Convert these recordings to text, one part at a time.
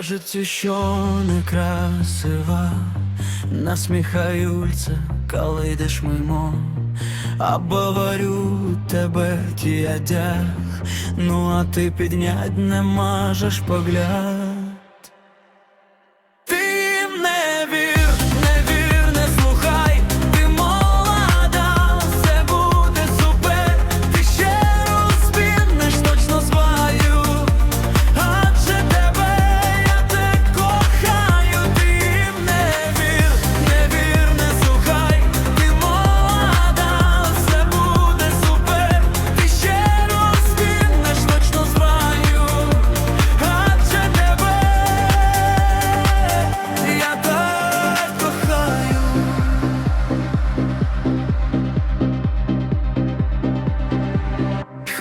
кажуть, що не красива, насміхаються, коли йдеш мимо, обговорю тебе ті одяг, ну а ти піднять не можеш погляд.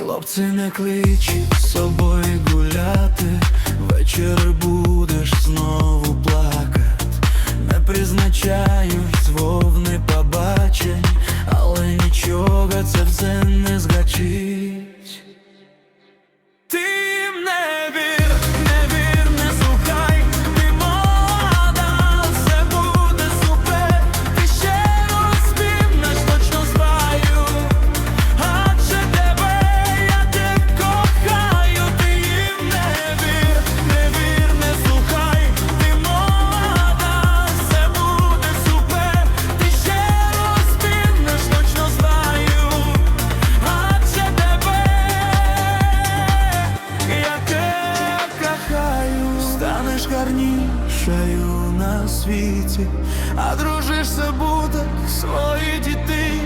Хлопці не кличуть з собою гуляти, вечір був. чаю на світі, а дружишся буде своїх дітей.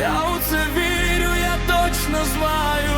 Я у це вірю, я точно знаю.